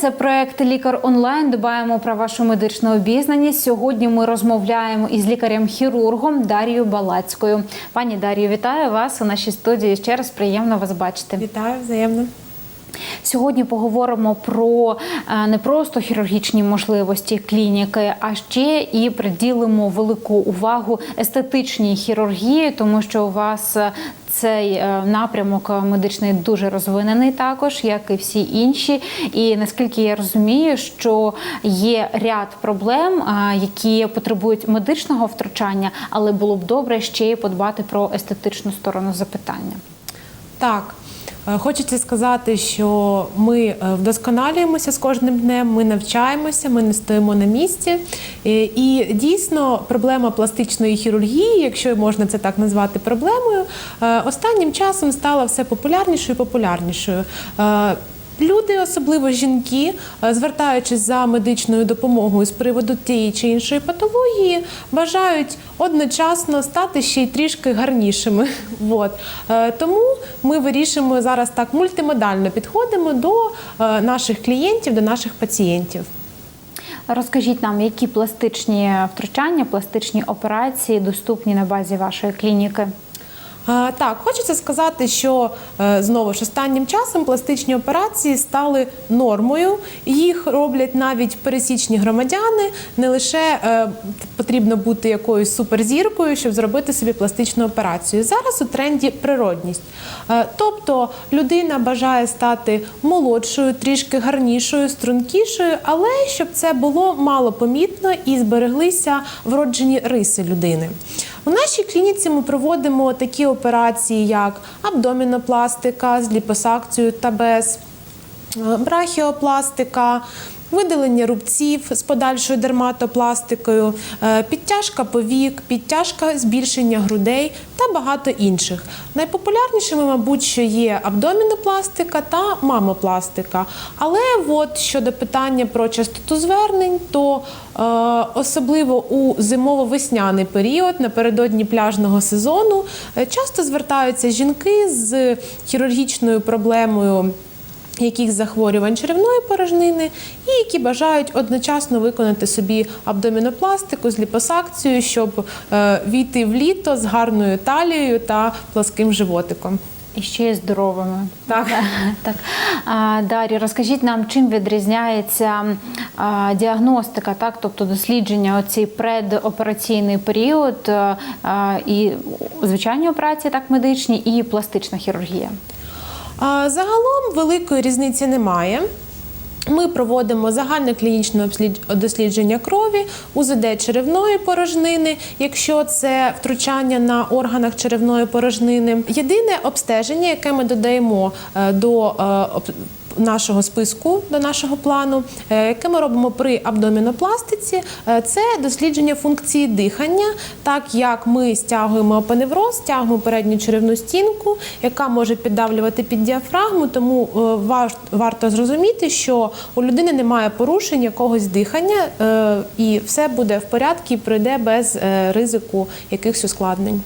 Це проект Лікар онлайн. Дбаємо про вашу медичну обізнаність. Сьогодні ми розмовляємо із лікарем-хірургом Дарією Балацькою. Пані Дарію, вітаю вас у нашій студії. Ще раз приємно вас бачити. Вітаю взаємно. Сьогодні поговоримо про е, не просто хірургічні можливості клініки, а ще і приділимо велику увагу естетичній хірургії, тому що у вас е, цей е, напрямок медичний дуже розвинений, також як і всі інші. І наскільки я розумію, що є ряд проблем, е, які потребують медичного втручання, але було б добре ще й подбати про естетичну сторону запитання. Так. Е, Хочеться сказати, що ми е, вдосконалюємося з кожним днем, ми навчаємося, ми не стоїмо на місці. Е, І дійсно проблема пластичної хірургії, якщо можна це так назвати проблемою, останнім часом стала все популярнішою і популярнішою. Люди, особливо жінки, е, звертаючись за медичною допомогою з приводу тієї чи іншої патології, бажають одночасно стати ще й трішки гарнішими. От. Е, Тому ми вирішуємо зараз так мультимодально підходимо до е, наших клієнтів, до наших пацієнтів. Розкажіть нам, які пластичні втручання, пластичні операції доступні на базі вашої клініки? А, Так, хочеться сказати, що е, знову ж останнім часом пластичні операції стали нормою. Їх роблять навіть пересічні громадяни. Не лише е, потрібно бути якоюсь суперзіркою, щоб зробити собі пластичну операцію. Зараз у тренді природність. Е, Тобто людина бажає стати молодшою, трішки гарнішою, стрункішою, але щоб це було мало помітно і збереглися вроджені риси людини. У нашій клініці ми проводимо такі операції, як абдомінопластика з ліпосакцією та без, е, брахіопластика, видалення рубців з подальшою дерматопластикою, е, підтяжка повік, підтяжка збільшення грудей та багато інших. Найпопулярнішими, мабуть, що є абдомінопластика та мамопластика. Але от щодо питання про частоту звернень, то е, особливо у зимово-весняний період напередодні пляжного сезону е, часто звертаються жінки з хірургічною проблемою яких захворювань черевної порожнини, і які бажають одночасно виконати собі абдомінопластику з ліпосакцією, щоб е, війти в літо з гарною талією та пласким животиком. І ще й здоровими. Так. так. А, Дар'я, розкажіть нам, чим відрізняється діагностика, так, тобто дослідження, оцей предопераційний період а, і звичайні операції, так, медичні, і пластична хірургія. Загалом великої різниці немає. Ми проводимо загальне клінічне дослідження крові, УЗД черевної порожнини, якщо це втручання на органах черевної порожнини. Єдине обстеження, яке ми додаємо е, до е, нашого списку, до нашого плану, е, яке ми робимо при абдомінопластиці, е, це дослідження функції дихання, так як ми стягуємо апоневроз, стягуємо передню черевну стінку, яка може піддавлювати під діафрагму, тому е, варто зрозуміти, що у людини немає порушень якогось дихання, і все буде в порядку і пройде без ризику якихось ускладнень.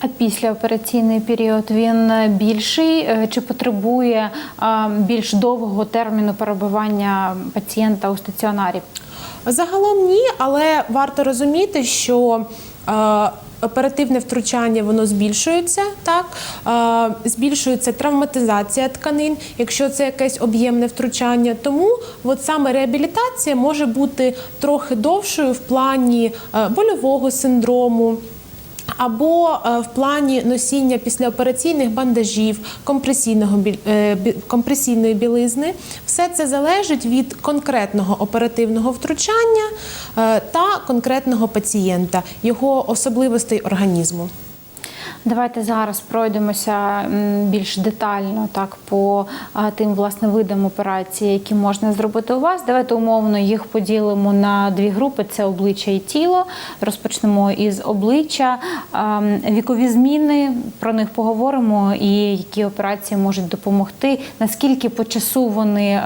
А післяопераційний період він більший е, чи потребує більш довгого терміну перебування пацієнта у стаціонарі? Загалом ні, але варто розуміти, що е, оперативне втручання воно збільшується, так е, збільшується травматизація тканин, якщо це якесь об'ємне втручання. Тому от саме реабілітація може бути трохи довшою в плані е, больового синдрому. Або е, в плані носіння післяопераційних бандажів, компресійного е, компресійної білизни, все це залежить від конкретного оперативного втручання е, та конкретного пацієнта, його особливостей організму. Давайте зараз пройдемося більш детально так по тим власне видам операції, які можна зробити у вас. Давайте умовно їх поділимо на дві групи: це обличчя і тіло. Розпочнемо із обличчя, вікові зміни. Про них поговоримо, і які операції можуть допомогти. Наскільки по часу вони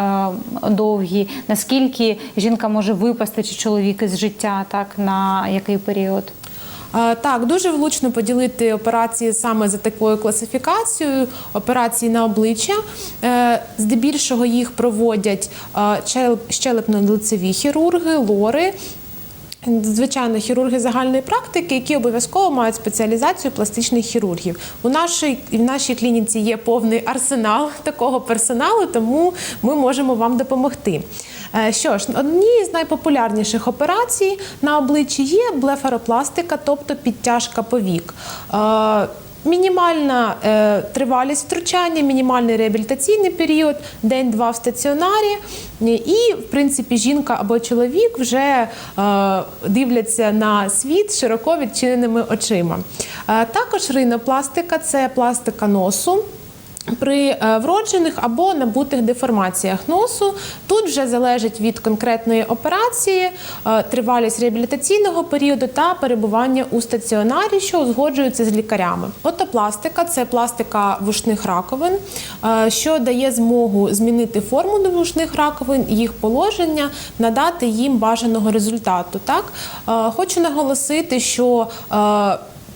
довгі, наскільки жінка може випасти чи чоловік із життя, так на який період? Е, Так, дуже влучно поділити операції саме за такою класифікацією. Операції на обличчя. Е, Здебільшого їх проводять е, щелепно-лицеві хірурги, лори. Звичайно, хірурги загальної практики, які обов'язково мають спеціалізацію пластичних хірургів. У нашій в нашій клініці є повний арсенал такого персоналу, тому ми можемо вам допомогти. Е, Що ж, однією з найпопулярніших операцій на обличчі є блефаропластика, тобто підтяжка повік. Е, Мінімальна е, тривалість втручання, мінімальний реабілітаційний період, день-два в стаціонарі. І, в принципі, жінка або чоловік вже е, дивляться на світ широко відчиненими очима. Е, також ринопластика це пластика носу. При е, вроджених або набутих деформаціях носу тут вже залежить від конкретної операції, е, тривалість реабілітаційного періоду та перебування у стаціонарі, що узгоджується з лікарями. Отопластика це пластика вушних раковин, е, що дає змогу змінити форму вушних раковин, їх положення, надати їм бажаного результату. Так хочу наголосити, що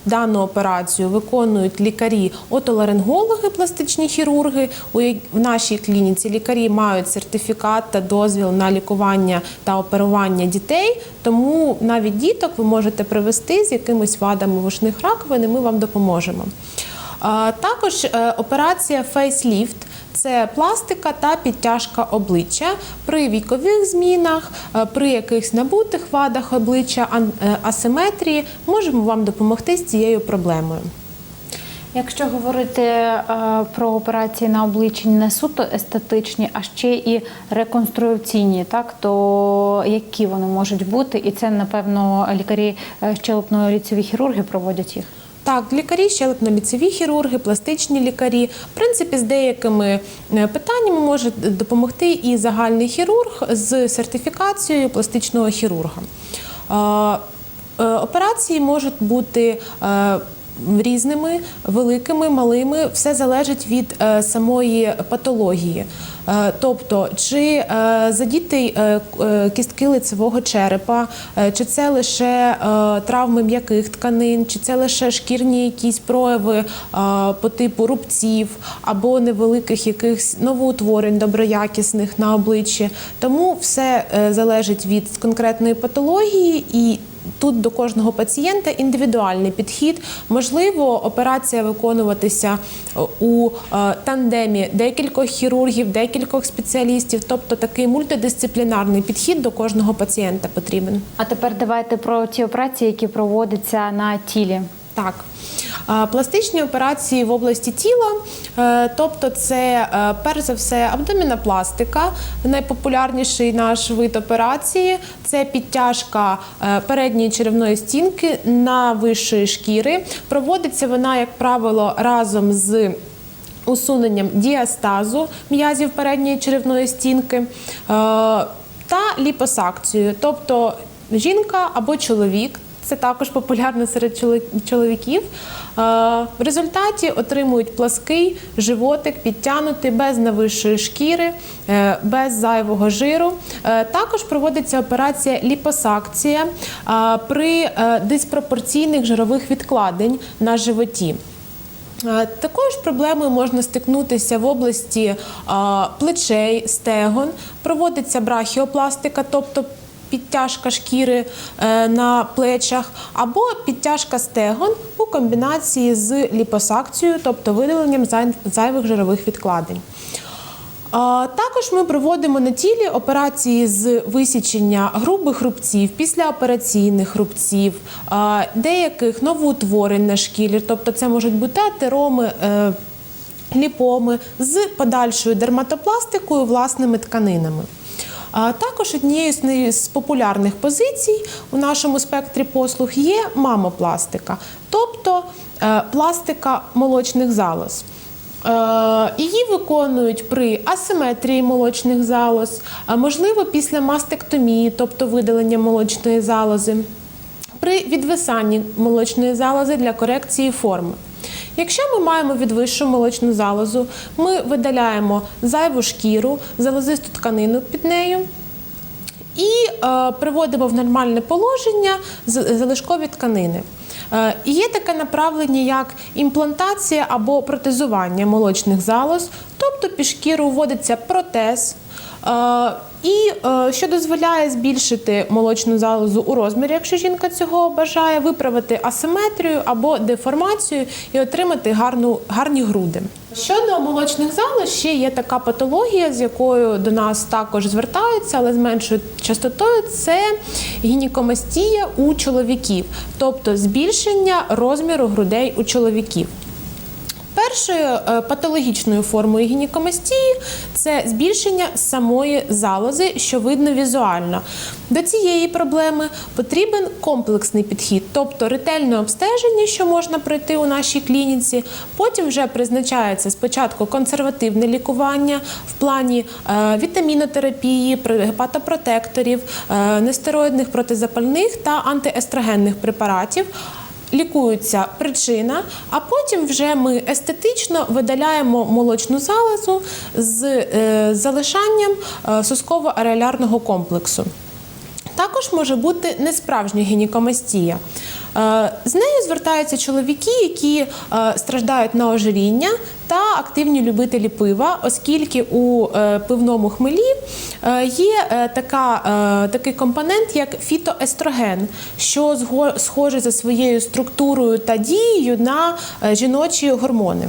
Дану операцію виконують лікарі отоларингологи, пластичні хірурги. У нашій клініці лікарі мають сертифікат та дозвіл на лікування та оперування дітей. Тому навіть діток ви можете привести з якимись вадами вушних раковин, і ми вам допоможемо. Також е, операція фейсліфт. Це пластика та підтяжка обличчя при вікових змінах, е, при якихось набутих вадах обличчя, е, асиметрії. Можемо вам допомогти з цією проблемою. Якщо говорити е, про операції на обличчі не суто естетичні, а ще і реконструційні, так то які вони можуть бути? І це напевно лікарі е, щелепно-ліцеві хірурги проводять їх. Так, лікарі, щелепно-ліцеві хірурги, пластичні лікарі. В принципі, з деякими е, питаннями може допомогти і загальний хірург з сертифікацією пластичного хірурга. Е, Операції можуть бути е, різними, великими, малими. Все залежить від е, самої патології. Е, Тобто, чи е, е, кістки лицевого черепа, чи це лише травми м'яких тканин, чи це лише шкірні якісь прояви по типу рубців або невеликих якихось новоутворень доброякісних на обличчі. Тому все залежить від конкретної патології і. Тут до кожного пацієнта індивідуальний підхід. Можливо, операція виконуватися у е, тандемі декількох хірургів, декількох спеціалістів, тобто такий мультидисциплінарний підхід до кожного пацієнта потрібен. А тепер давайте про ті операції, які проводяться на тілі. Так. Пластичні операції в області тіла, е, тобто це е, перш за все абдомінопластика, найпопулярніший наш вид операції це підтяжка е, передньої черевної стінки на вищої шкіри. Проводиться вона, як правило, разом з усуненням діастазу м'язів передньої черевної стінки та ліпосакцією, тобто жінка або чоловік. Це також популярно серед чоловіків. Е, В результаті отримують плаский животик, підтягнутий без нависшої шкіри, е, без зайвого жиру. Е, Також проводиться операція ліпосакція при диспропорційних жирових відкладень на животі. Також проблемою можна стикнутися в області плечей, стегон. Проводиться брахіопластика, тобто підтяжка шкіри е, на плечах, або підтяжка стегон у комбінації з ліпосакцією, тобто видаленням зайвих жирових відкладень. Також ми проводимо на тілі операції з висічення грубих рубців, післяопераційних рубців, деяких новоутворень на шкірі, тобто це можуть бути атероми, е, ліпоми з подальшою дерматопластикою, власними тканинами. Також однією з популярних позицій у нашому спектрі послуг є мамопластика, тобто е, пластика молочних залоз. Е, Її виконують при асиметрії молочних залоз, можливо після мастектомії, тобто видалення молочної залози, при відвисанні молочної залози для корекції форми. Якщо ми маємо відвищу молочну залозу, ми видаляємо зайву шкіру, залозисту тканину під нею і е, приводимо в нормальне положення залишкові тканини. Е, є таке направлення, як імплантація або протезування молочних залоз, тобто під шкіру вводиться протез. Е, І е, що дозволяє збільшити молочну залозу у розмірі, якщо жінка цього бажає, виправити асиметрію або деформацію і отримати гарну, гарні груди. Щодо молочних залоз, ще є така патологія, з якою до нас також звертаються, але з меншою частотою це гінекомастія у чоловіків, тобто збільшення розміру грудей у чоловіків. Першою е, патологічною формою гінекомастії це збільшення самої залози, що видно візуально. До цієї проблеми потрібен комплексний підхід, тобто ретельне обстеження, що можна пройти у нашій клініці. Потім вже призначається спочатку консервативне лікування в плані е, вітамінотерапії, гепатопротекторів, е, нестероїдних протизапальних та антиестрогенних препаратів лікується причина, а потім вже ми естетично видаляємо молочну залозу з е, залишанням е, сосково-ареолярного комплексу. Також може бути несправжня гінекомастія. Е, З нею звертаються чоловіки, які е, страждають на ожиріння та активні любителі пива, оскільки у е, пивному хмелі є така, такий компонент, як фітоестроген, що схоже за своєю структурою та дією на жіночі гормони.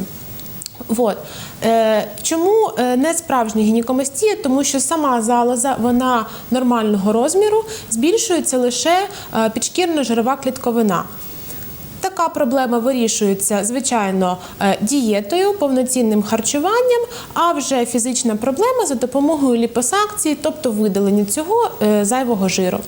Вот. Е, чому е, не справжня гінекомастія? Тому що сама залоза вона нормального розміру збільшується лише е, підшкірно-жирова клітковина. Така проблема вирішується, звичайно, е, дієтою, повноцінним харчуванням, а вже фізична проблема за допомогою ліпосакції, тобто видалення цього зайвого жиру.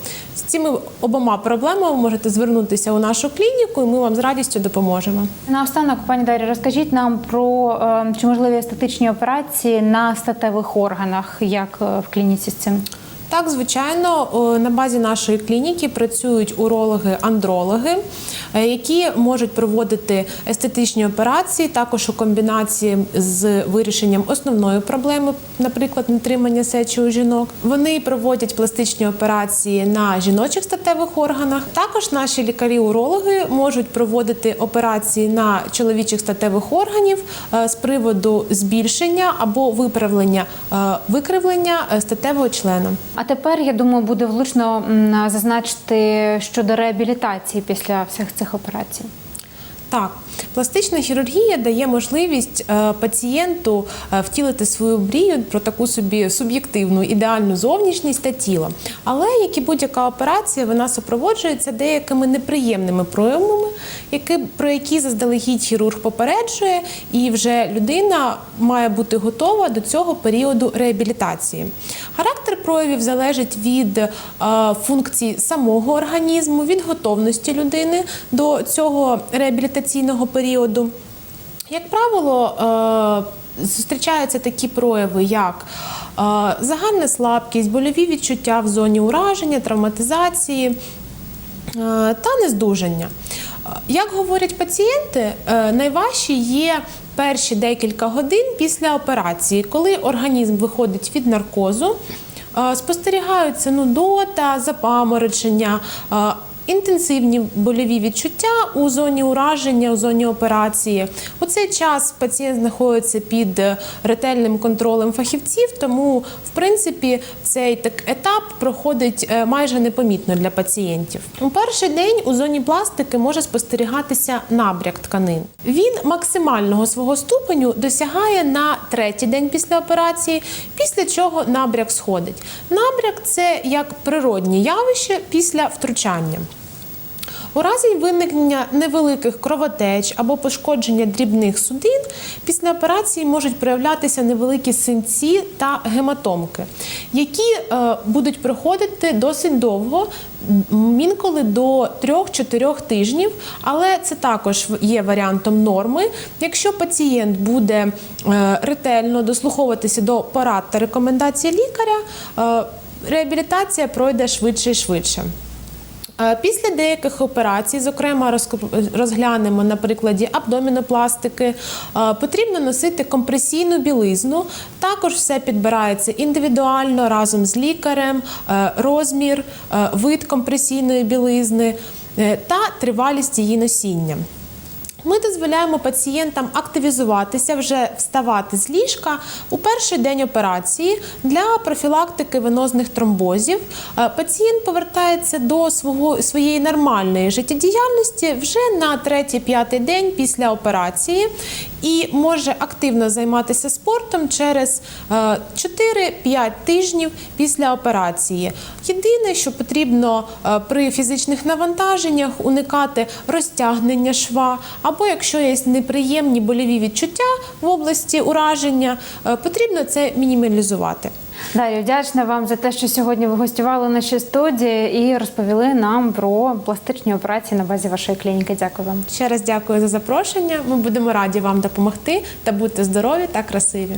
Цими обома проблемами можете звернутися у нашу клініку, і ми вам з радістю допоможемо. Наостанок, пані Дарі, розкажіть нам про е, чи можливі естетичні операції на статевих органах, як е, в клініці з цим? Так, звичайно, на базі нашої клініки працюють урологи-андрологи, е, які можуть проводити естетичні операції, також у комбінації з вирішенням основної проблеми, наприклад, нетримання сечі у жінок. Вони проводять пластичні операції на жіночих статевих органах. Також наші лікарі-урологи можуть проводити операції на чоловічих статевих органів е, з приводу збільшення або виправлення е, викривлення статевого члена. А тепер я думаю, буде влучно зазначити щодо реабілітації після всіх цих операцій. Так, пластична хірургія дає можливість е, пацієнту е, втілити свою мрію про таку собі суб'єктивну ідеальну зовнішність та тіло. Але як і будь-яка операція, вона супроводжується деякими неприємними проявами, які, про які заздалегідь хірург попереджує, і вже людина має бути готова до цього періоду реабілітації. Характер проявів залежить від е, функцій самого організму, від готовності людини до цього реабілітаційного періоду. Як правило, е, зустрічаються такі прояви, як е, загальна слабкість, больові відчуття в зоні ураження, травматизації е, та нездужання. Як говорять пацієнти, найважчі є перші декілька годин після операції, коли організм виходить від наркозу, спостерігаються нудота, запаморочення. Інтенсивні больові відчуття у зоні ураження, у зоні операції. У цей час пацієнт знаходиться під е, ретельним контролем фахівців, тому в принципі цей так етап проходить е, майже непомітно для пацієнтів. У перший день у зоні пластики може спостерігатися набряк тканин. Він максимального свого ступеню досягає на третій день після операції, після чого набряк сходить. Набряк це як природнє явище після втручання. У разі виникнення невеликих кровотеч або пошкодження дрібних судин після операції можуть проявлятися невеликі синці та гематомки, які е, будуть проходити досить довго, інколи до 3-4 тижнів. Але це також є варіантом норми. Якщо пацієнт буде е, ретельно дослуховуватися до порад та рекомендацій лікаря, е, реабілітація пройде швидше і швидше. Е, Після деяких операцій, зокрема, розглянемо на прикладі абдомінопластики, е, потрібно носити компресійну білизну. Також все підбирається індивідуально разом з лікарем, е, розмір, вид компресійної білизни. та тривалість її носіння. Ми дозволяємо пацієнтам активізуватися, вже вставати з ліжка у перший день операції для профілактики венозних тромбозів. Е, Пацієнт повертається до свого своєї нормальної життєдіяльності вже на третій-п'ятий день після операції і може активно займатися спортом через е, 4-5 тижнів після операції. Єдине, що потрібно е, при фізичних навантаженнях уникати розтягнення шва, або якщо є неприємні больові відчуття в області ураження, е, потрібно це мінімалізувати. Дар'я, вдячна вам за те, що сьогодні ви гостювали в нашій студії і розповіли нам про пластичні операції на базі вашої клініки. Дякую вам. Ще раз дякую за запрошення. Ми будемо раді вам допомогти та бути здорові та красиві.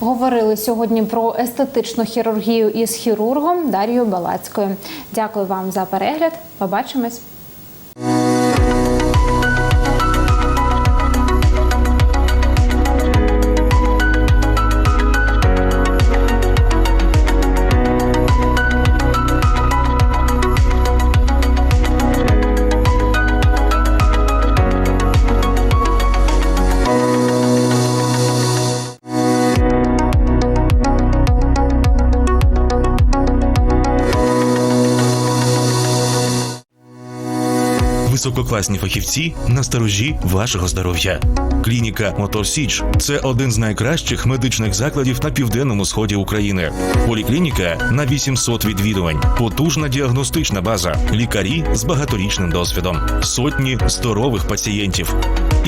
Говорили сьогодні про естетичну хірургію із хірургом Дар'єю Балацькою. Дякую вам за перегляд. Побачимось. Висококласні фахівці на сторожі вашого здоров'я. Клініка Мотор Січ це один з найкращих медичних закладів на південному сході України. Поліклініка на 800 відвідувань, потужна діагностична база, лікарі з багаторічним досвідом, сотні здорових пацієнтів.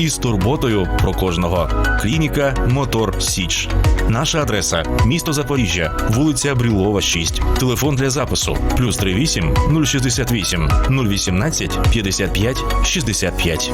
Із турботою про кожного. Клініка Мотор Січ. Наша адреса місто Запоріжжя, вулиця Брілова, 6. Телефон для запису плюс 38 068 018 55 65.